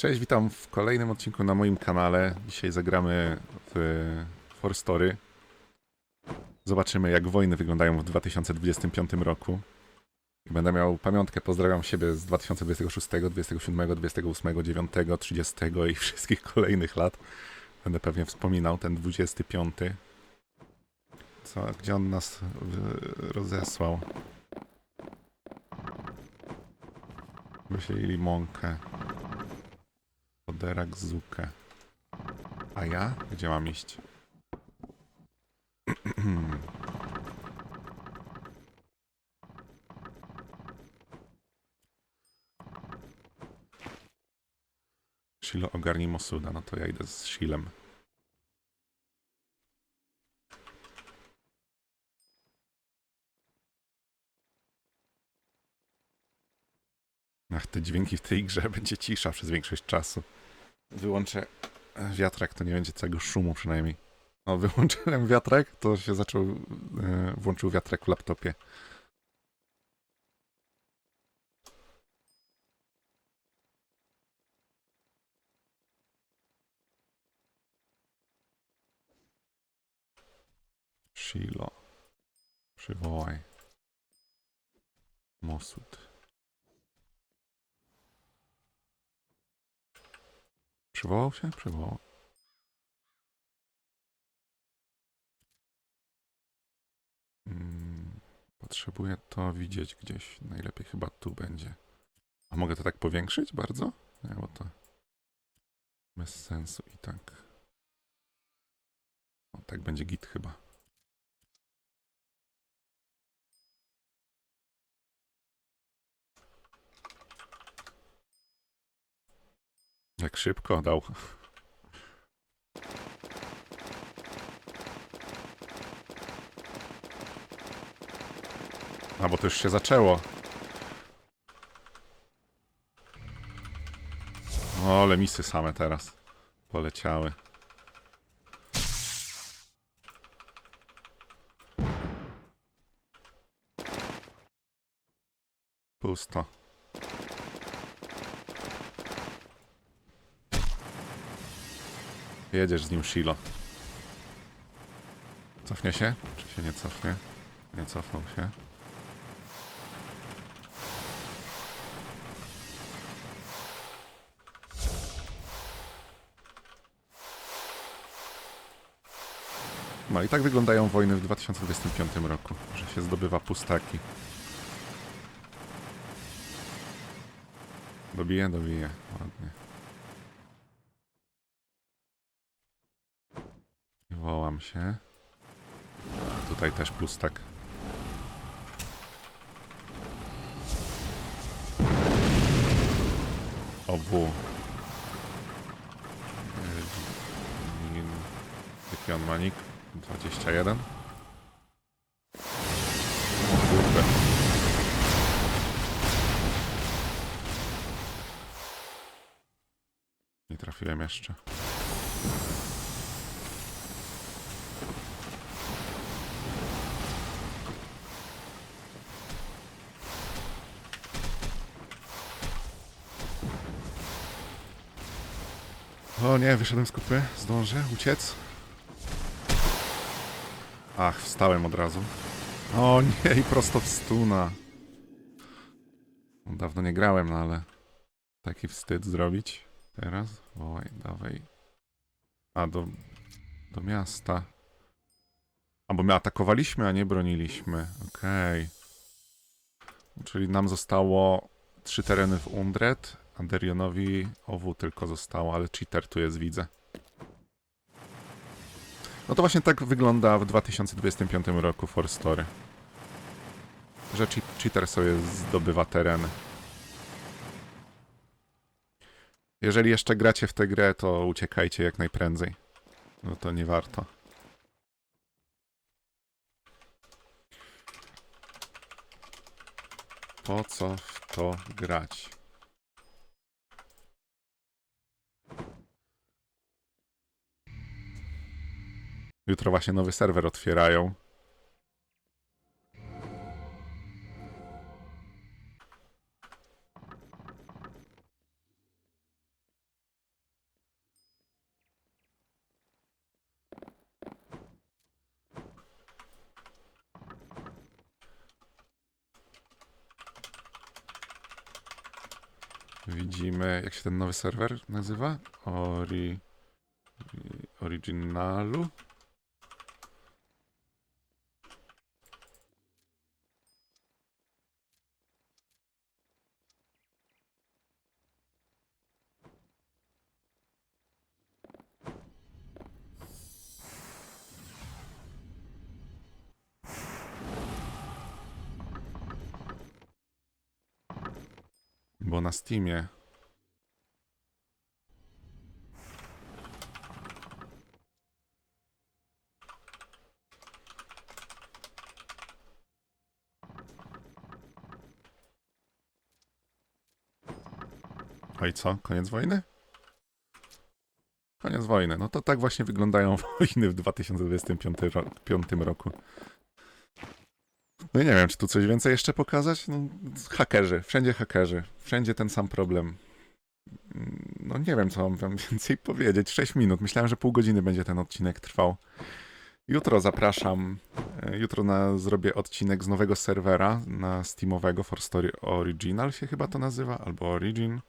Cześć, witam w kolejnym odcinku na moim kanale. Dzisiaj zagramy w For Story. Zobaczymy, jak wojny wyglądają w 2025 roku. Będę miał pamiątkę, pozdrawiam siebie z 2026, 27, 28, 9, 30 i wszystkich kolejnych lat. Będę pewnie wspominał ten 25. Co, gdzie on nas rozesłał? Wysielili mąkę. Poderak Zukę. A ja? Gdzie mam iść? Shilo ogarnij Mosuda, no to ja idę z Shilem. Ach, te dźwięki w tej grze będzie cisza przez większość czasu. Wyłączę e, wiatrak, to nie będzie całego szumu przynajmniej. No, wyłączyłem wiatrak, to się zaczął, e, włączył wiatrak w laptopie. Shilo. Przywołaj. Mosud. Przywołał się? Przywołał. Mm, Potrzebuję to widzieć gdzieś. Najlepiej chyba tu będzie. A mogę to tak powiększyć bardzo? Nie, bo to bez sensu i tak. O, tak będzie git chyba. Jak szybko dał. A, bo to już się zaczęło. O, ale misy same teraz poleciały. Pusto. Jedziesz z nim, Shilo. Cofnie się? Czy się nie cofnie? Nie cofnął się. No i tak wyglądają wojny w 2025 roku, że się zdobywa pustaki. Dobiję, dobiję. Ładnie. Wołam się. Tutaj też pustak. Obu. Yy, Jaki on manik? 21? O kurde. Nie trafiłem jeszcze. O nie, wyszedłem z kupy. Zdążę uciec. Ach, wstałem od razu. O nie, i prosto w stuna. Dawno nie grałem, no ale taki wstyd zrobić. Teraz? Oj, dawaj. A, do, do miasta. A, bo my atakowaliśmy, a nie broniliśmy. Okej. Czyli nam zostało trzy tereny w Undred, a Derionowi OW tylko zostało, ale cheater tu jest, widzę. No to właśnie tak wygląda w 2025 roku For Story. Że che- cheater sobie zdobywa tereny. Jeżeli jeszcze gracie w tę grę, to uciekajcie jak najprędzej. No to nie warto. Po co w to grać? Jutro właśnie nowy serwer otwierają. Widzimy, jak się ten nowy serwer nazywa? Ori... Originalu? Bo na Steamie Oj, co? Koniec wojny? Koniec wojny. No to tak właśnie wyglądają wojny w 2025 ro- piątym roku. No i nie wiem, czy tu coś więcej jeszcze pokazać? No, hakerzy, wszędzie hakerzy, wszędzie ten sam problem. No nie wiem, co mam wam więcej powiedzieć. 6 minut. Myślałem, że pół godziny będzie ten odcinek trwał. Jutro zapraszam. e, Jutro na, zrobię odcinek z nowego serwera na Steamowego For Story Original się chyba to nazywa, albo Origin.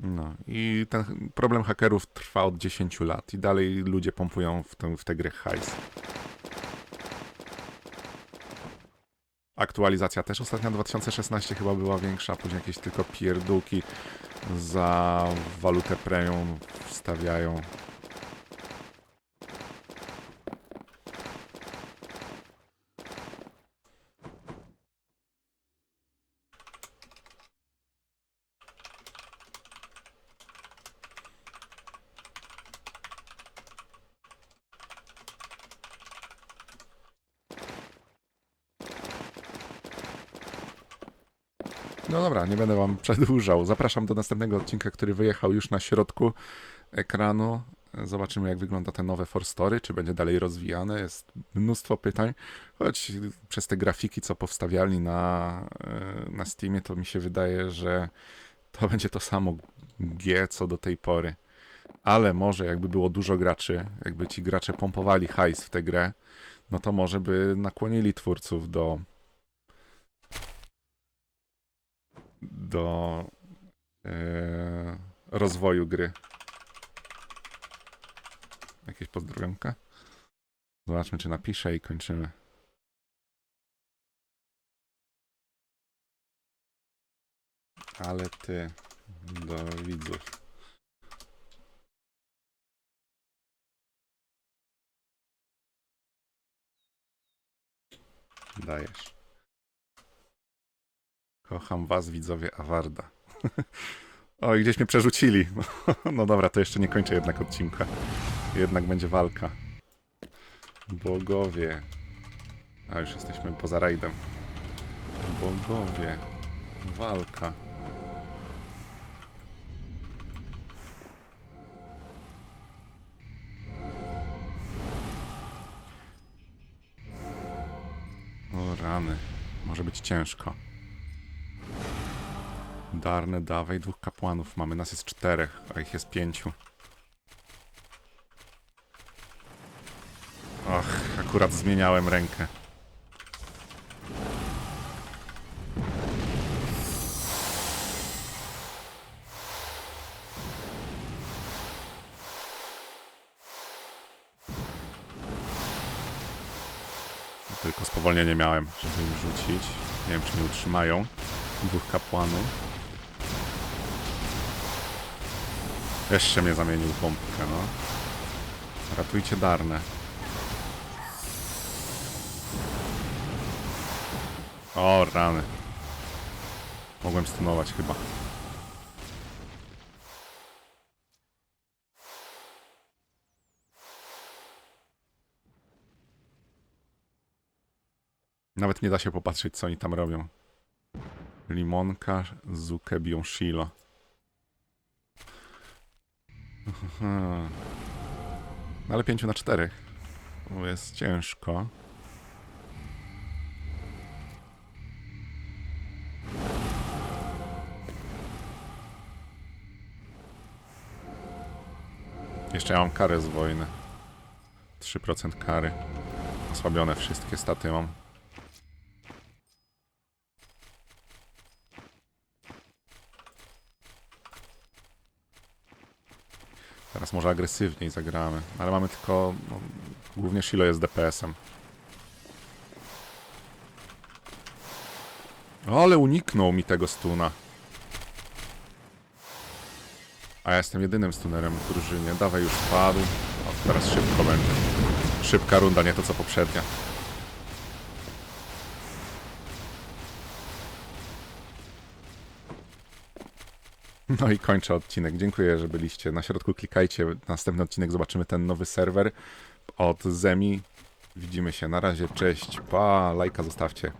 No i ten problem hakerów trwa od 10 lat i dalej ludzie pompują w tę, w tę grę hajs. Aktualizacja też ostatnia 2016 chyba była większa, później jakieś tylko pierdółki za walutę premium wstawiają. No dobra, nie będę wam przedłużał. Zapraszam do następnego odcinka, który wyjechał już na środku ekranu. Zobaczymy, jak wygląda te nowe For Story, czy będzie dalej rozwijane. Jest mnóstwo pytań, choć przez te grafiki, co powstawiali na, e, na Steamie, to mi się wydaje, że to będzie to samo G, co do tej pory. Ale może jakby było dużo graczy, jakby ci gracze pompowali hajs w tę grę, no to może by nakłonili twórców do do e, rozwoju gry. Jakieś pozdrowionka? Zobaczmy, czy napiszę i kończymy. Ale ty do widzów. Dajesz. Kocham was, widzowie Awarda. Oj, gdzieś mnie przerzucili. No dobra, to jeszcze nie kończę jednak odcinka. Jednak będzie walka. Bogowie. A już jesteśmy poza rajdem. Bogowie. Walka. O rany. Może być ciężko. Darne, dawaj, dwóch kapłanów mamy. Nas jest czterech, a ich jest pięciu. Och, akurat zmieniałem rękę. Tylko spowolnienie miałem, żeby im rzucić. Nie wiem, czy mnie utrzymają. Dwóch kapłanów. Jeszcze mnie zamienił w bombkę, no. Ratujcie Darnę. O, rany. Mogłem stunować chyba. Nawet nie da się popatrzeć, co oni tam robią. Limonka, Zukę biją Shilo. No ale 5 na 4. To jest ciężko. Jeszcze ja mam karę z wojny. 3% kary. Osłabione wszystkie staty mam. Teraz może agresywniej zagramy, ale mamy tylko... No, głównie Shilo jest DPS-em. Ale uniknął mi tego stuna. A ja jestem jedynym stunerem w drużynie. Dawaj już padł. O, teraz szybko będzie. Szybka runda, nie to co poprzednia. No i kończę odcinek. Dziękuję, że byliście. Na środku klikajcie. Następny odcinek zobaczymy ten nowy serwer od Zemi. Widzimy się. Na razie. Cześć. Pa. Lajka zostawcie.